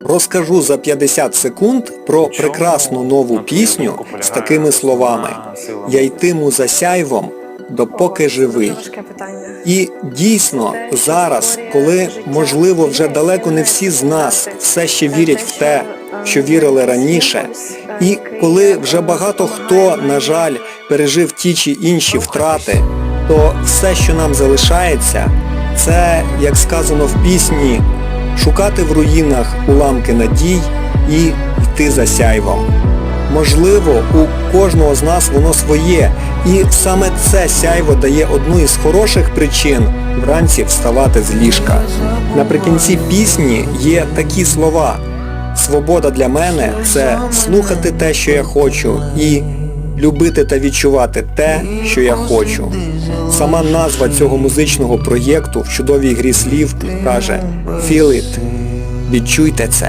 Розкажу за 50 секунд про прекрасну нову пісню з такими словами. Я йтиму за сяйвом, допоки живий. І дійсно зараз, коли можливо вже далеко не всі з нас все ще вірять в те, що вірили раніше, і коли вже багато хто, на жаль, пережив ті чи інші втрати, то все, що нам залишається, це, як сказано в пісні, шукати в руїнах уламки надій і йти за сяйвом. Можливо, у кожного з нас воно своє, і саме це сяйво дає одну із хороших причин вранці вставати з ліжка. Наприкінці пісні є такі слова. Свобода для мене це слухати те, що я хочу, і любити та відчувати те, що я хочу. Сама назва цього музичного проєкту в чудовій грі слів каже «Feel it» – відчуйте це.